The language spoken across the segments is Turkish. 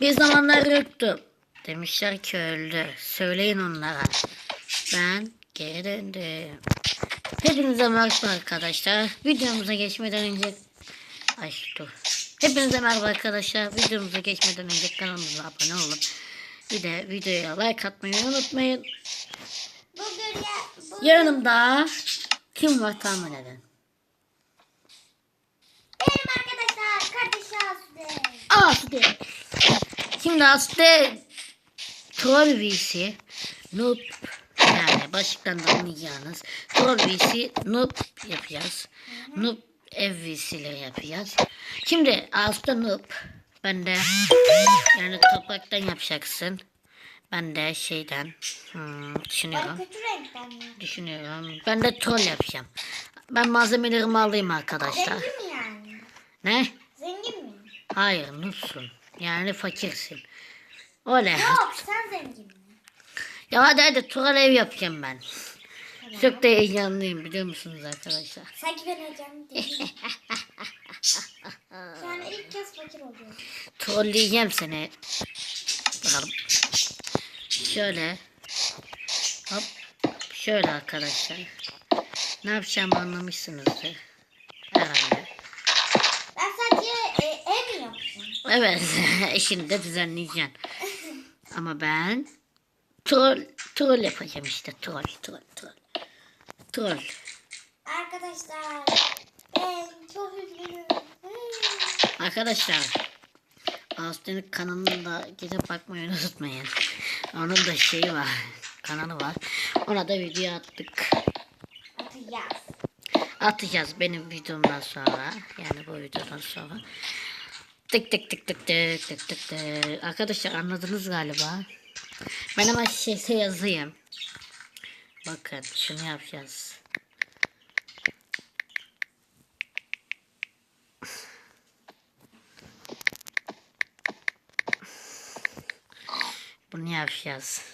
Bir zamanlar yoktu. Demişler ki öldü. Söyleyin onlara. Ben geri döndüm. Hepinize merhaba arkadaşlar. Videomuza geçmeden önce... Ay dur. Hepinize merhaba arkadaşlar. Videomuza geçmeden önce kanalımıza abone olun. Bir de videoya like atmayı unutmayın. Bugün ya, bugün Yanımda kim var tahmin edin. benim arkadaşlar kardeşi Asude. Aslı. Şimdi Aslı Troll VC Noob yani başlıktan da anlayacağınız Troll VC Noob yapacağız. Noob ev VC'leri yapacağız. Şimdi Aslı Noob ben de yani topraktan yapacaksın. Ben de şeyden hmm, düşünüyorum. Düşünüyorum. Ben de troll yapacağım. Ben malzemelerimi alayım arkadaşlar. Zengin mi yani? Ne? Zengin mi? Hayır noobsun. Yani fakirsin. Öyle. Yok sen zengin mi? Ya hadi hadi tural ev yapacağım ben. Çok da heyecanlıyım biliyor musunuz arkadaşlar? Sanki ben hocam değilim. yani ilk kez fakir oluyorum. Trolleyeceğim seni. Bakalım. Şöyle. Hop. Şöyle arkadaşlar. Ne yapacağımı anlamışsınızdır. Herhalde. Ben sadece e, ev mi yapacağım? Evet. Eşini de düzenleyeceğim. Ama ben troll troll yapacağım işte. Troll troll troll. Troll. Arkadaşlar ben çok üzgünüm. Arkadaşlar Ağustos'un kanalında gidip bakmayı unutmayın. Onun da şeyi var. Kanalı var. Ona da video attık. Atacağız. Atacağız benim videomdan sonra. Yani bu videodan sonra. Tık tık tık tık tık tık tık tık. Arkadaşlar anladınız galiba. Ben hemen şeyse yazayım. Bakın şunu yapacağız. Bunu yapacağız.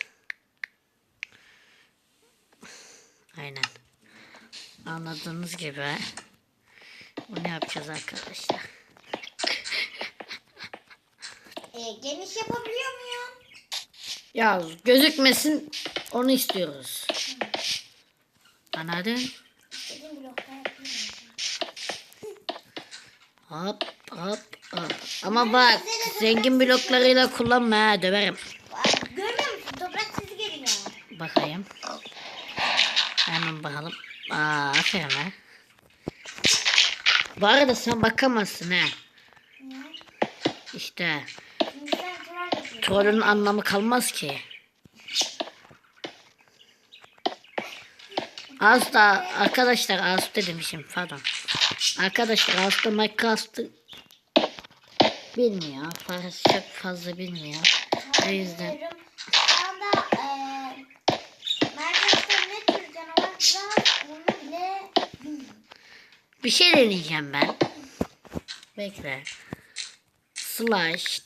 Aynen. Anladığınız gibi bunu yapacağız arkadaşlar. E, geniş yapabiliyor muyum? Ya gözükmesin onu istiyoruz. Anladın? Dedim blokta yapayım. Hop hop hop. Ama bak zengin bloklarıyla kullanma ha döverim. Bak, Görmüyor musun? Toprak sesi geliyor. Bakayım. Hemen bakalım. Aa aferin ha. Bu arada sen bakamazsın ha. Ne? İşte Tuvalin anlamı kalmaz ki. Asla arkadaşlar Aslı demişim pardon. Arkadaşlar Aslı Minecraft'ı bilmiyor. Fazla, çok fazla bilmiyor. O yüzden. Bir şey deneyeceğim ben. Bekle. Slash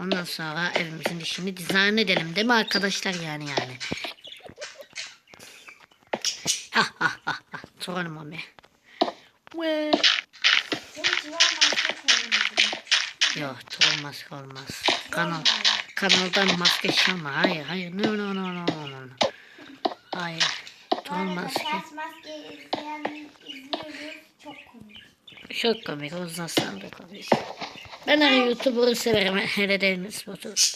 Ondan sonra evimizin işini dizayn edelim değil mi arkadaşlar yani yani. Ha ha ha ha. Soralım koymadım. Yok olmaz olmaz. Kanal kanaldan maske çalma. Hayır hayır. No no no no no no. Hayır. Olmaz ki. Çok komik. Çok komik. O yüzden sen de komik. Ben hani YouTuber'ı severim. Hele de Enes Batur.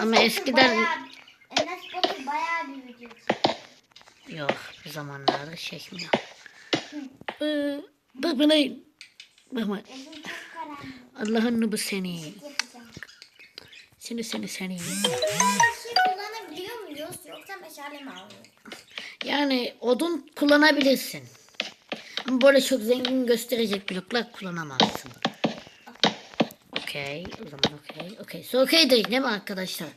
Ama eskiden- bayağı- Enes Batur bayağı bir video. Yok bir zamanlarda çekmiyor. Ee, bak bana. Karanlık. Allah'ın nubu seni. Seni seni seni. Şey kullanabiliyor muyuz yoksa meşale mi alıyoruz? Yani odun kullanabilirsin. Ama böyle çok zengin gösterecek bloklar kullanamazsın. Okey. O zaman okey. Okey. So okey değil değil mi arkadaşlar?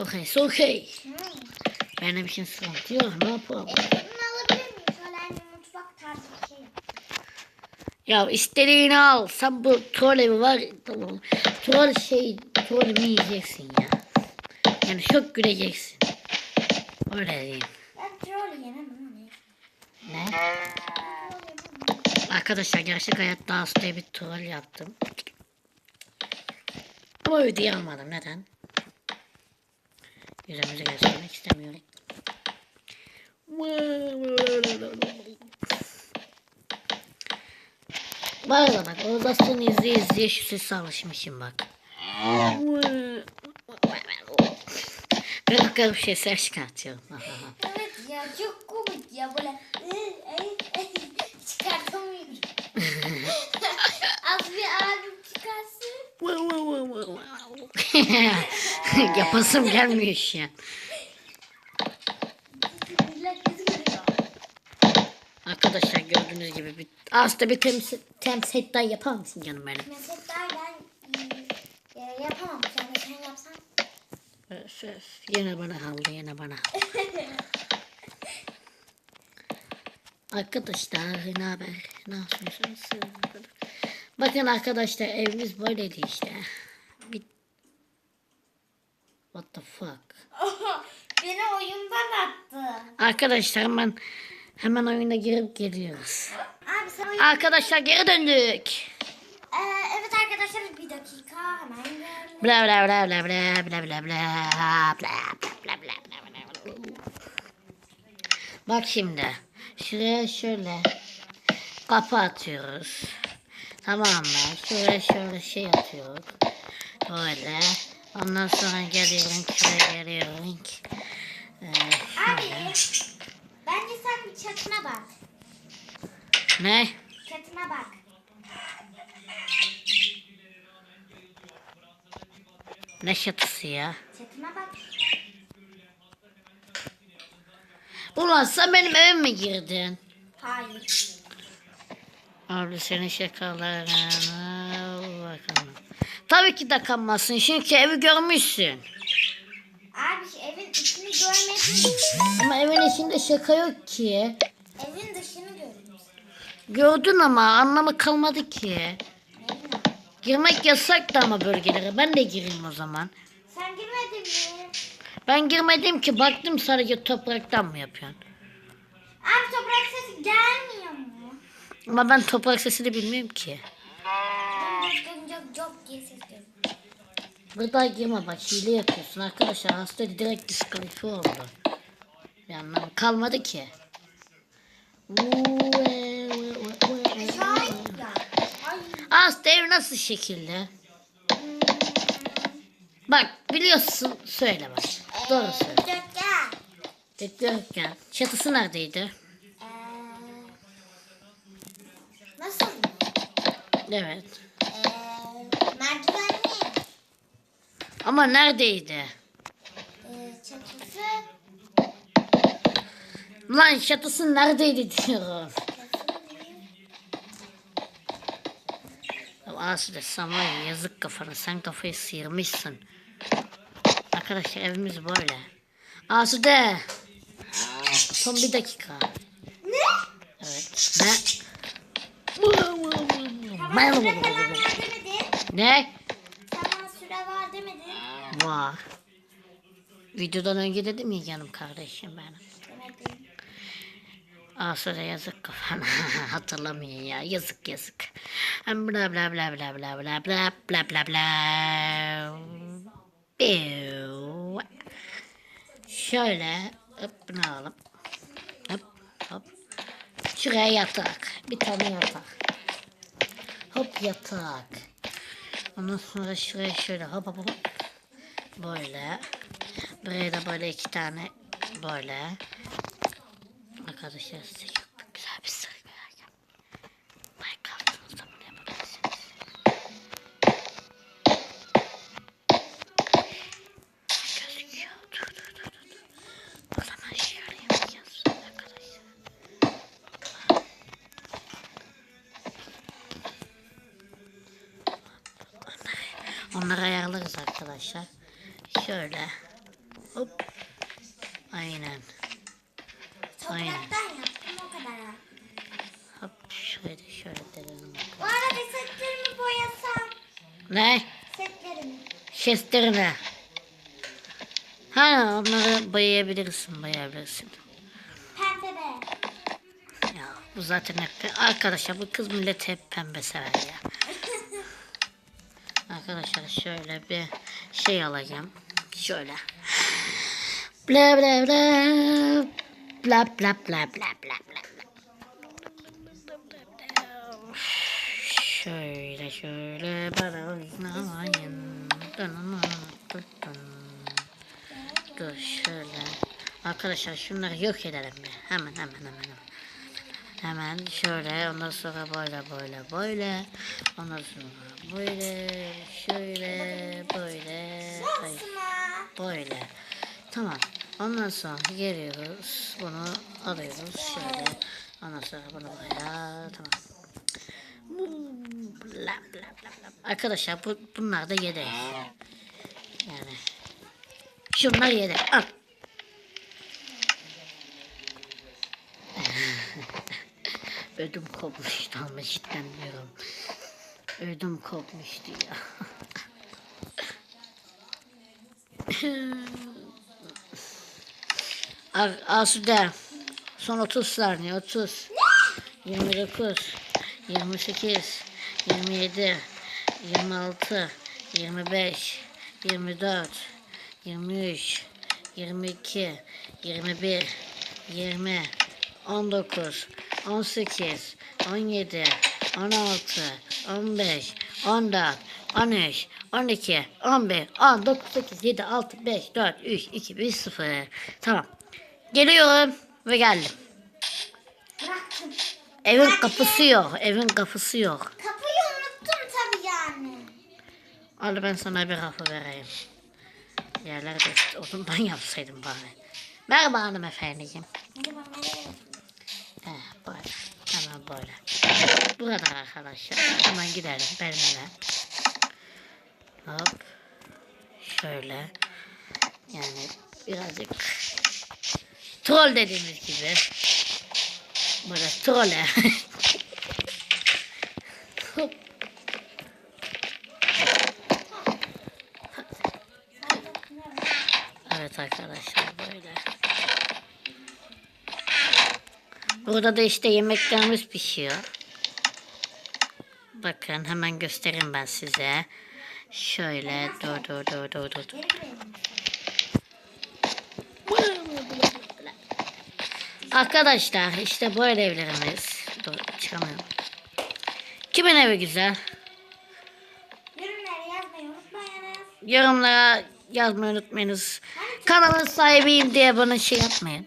Okay, so okay. Hmm. Benim için sıkıntı yok. Ne yapalım? Şey. Ya istediğini al. Sen bu troll evi var. Tamam. Troll şey, troll mi yiyeceksin ya? Yani çok güleceksin. Öyle diyeyim. Ben troll yemem ne? Arkadaşlar gerçek hayatta aslında bir troll yaptım. Ama ödeyi almadım. Neden? Yüzümüzü göstermek istemiyorum. Bu arada bak orada son izleye izleye şu sese alışmışım bak. Garip garip sesler çıkartıyorum. Evet ya çok komik ya böyle Yapasım gelmiyor şu an. Arkadaşlar gördüğünüz gibi bir, aslında bir temsil, temsil daha yapar mısın canım benim? Mesela ben e, yapamam. Sen yapsan. Öf, öf. Yine bana kaldı yine bana. Arkadaşlar ne haber? Ne yapıyorsunuz? Bakın arkadaşlar evimiz böyleydi işte. Arkadaşlar hemen hemen oyuna girip geliyoruz. Abi sen oyun... Arkadaşlar geri döndük. Ee, evet arkadaşlar bir dakika hemen geldim. Bla bla bla bla bla bla bla bla bla bla bla bla bla. Bak şimdi. Şuraya şöyle kapı atıyoruz. Tamam mı? Şuraya şöyle şey atıyoruz. Böyle. Ondan sonra geliyorum şuraya geliyorum. Ee, Abi bence sen bir çatına bak. Ne? Çatına bak. Ne şatısı ya? Çatına bak. Ulan sen benim evime girdin. Hayır. Abi senin şakalarına bakalım. Tabii ki de kanmazsın çünkü evi görmüşsün. İçini görmedin. Ama evin içinde şaka yok ki. evin dışını gördün. Gördün ama anlamı kalmadı ki. Girmek yasak da ama bölgelere. Ben de gireyim o zaman. Sen girmedin mi? Ben girmedim ki baktım sadece topraktan mı yapıyorsun? Abi toprak sesi gelmiyor mu? Ama ben toprak sesini bilmiyorum ki. Cok cok cok diye ses. Burada girme bak hile yapıyorsun arkadaşlar. Hasta direkt diskalifiye oldu. Bir kalmadı ki. Hasta ev nasıl şekilde? Bak biliyorsun söyle bak. Doğru söyle. Dikdörtgen. Çatısı neredeydi? Nasıl? Evet. Ee, merdivenli. Ama neredeydi? Ee, çatısı. Lan çatısı neredeydi diyorum. Aslı ya yazık kafana. Sen kafayı sıyırmışsın. Arkadaşlar evimiz böyle. Asude. Son bir dakika. Ne? Evet. Ne? Ne? Tamam süre var demedin. Var. Videodan önce dedim ya canım kardeşim benim. Asude yazık kafana. Hatırlamıyor ya. Yazık yazık. Bla bla bla bla bla bla bla bla bla bla. Şöyle hop bunu alalım. Hop hop. Şuraya yatak. Bir tane yatak. Hop yatak. Ondan sonra şuraya şöyle hop hop hop. Böyle. Buraya da böyle iki tane böyle. Arkadaşlar size çok güzel bir sır vereceğim. Minecraft'ınızda bunu yapabilirsiniz. Gözüküyor. Dur dur dur dur. O zaman şöyle yapacağız arkadaşlar. Onları, onları ayarlarız arkadaşlar. Şöyle. Hop. Aynen. Aynen. Topraktan yaptım o kadar. Hop şöyle şöyle denelim. Bu arada setlerimi boyasam. Ne? Setlerimi. Şestlerine. Ha onları boyayabilirsin boyayabilirsin. Pembe be. Ya bu zaten hep arkadaşlar bu kız millet hep pembe sever ya. Arkadaşlar şöyle bir şey alacağım. Şöyle. Bla bla bla. Bla bla bla bla bla bla. Şöyle şöyle bana oynayın. Dur şöyle. Arkadaşlar şunları yok edelim bir. Hemen hemen hemen hemen. Hemen şöyle ondan sonra böyle böyle böyle. Ondan sonra böyle şöyle böyle. Hayır. Böyle. Tamam. Ondan sonra geliyoruz. Bunu alıyoruz şöyle. Ondan sonra bunu buraya. Tamam. Arkadaşlar bu, bunlar da yedek. Yani. Şunlar yedek. Al. Ödüm kopmuştu ama cidden diyorum. Ödüm kopmuştu ya. Asude. Son 30 saniye. 30. 29. 28. 27. 26. 25. 24. 23. 22. 21. 20. 19. 18. 17. 16. 15. 14. 13, 12, 11, 10, 9, 8, 7, 6, 5, 4, 3, 2, 1, 0. Tamam. Geliyorum ve geldim. Bıraktım. Evin kapısı yok. Evin kapısı yok. Kapıyı unuttum tabii yani. Al ben sana bir kapı vereyim. Yerler de odundan yapsaydım bari. Merhaba hanımefendiciğim. Nereye? He, böyle. Hemen böyle. Burada arkadaşlar. Hemen gidelim benimle. Hop. Şöyle. Yani birazcık troll dediğimiz gibi. Böyle trolle. Evet arkadaşlar böyle. Burada da işte yemeklerimiz pişiyor. Bakın hemen göstereyim ben size. Şöyle dur dur dur dur dur. Arkadaşlar işte böyle evlerimiz. Dur çıkamıyorum. Kimin evi güzel? Yorumlara yazmayı unutmayınız. Yorumlara yazmayı unutmayınız. Kanalın sahibiyim diye bana şey yapmayın.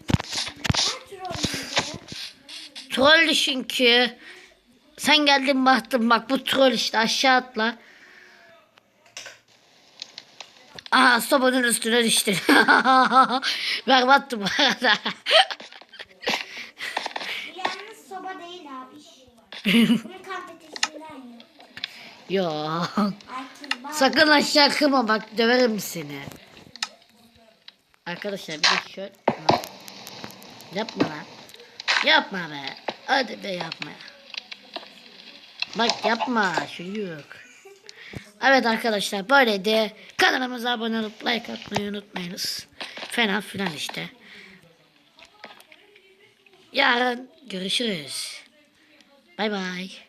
Troll çünkü. Sen geldin baktın bak bu troll işte aşağı atla. Aha sobanın üstüne düştü. Berbattı bu arada. Yalnız soba değil abi. Bunu bak. Sakın aşağı kırma bak döverim seni. Arkadaşlar bir de şöyle. Yapma lan. Yapma be. Hadi be yapma. Bak yapma çocuk. Evet arkadaşlar böyleydi. Kanalımıza abone olup like atmayı unutmayınız. Fena filan işte. Yarın görüşürüz. Bay bay.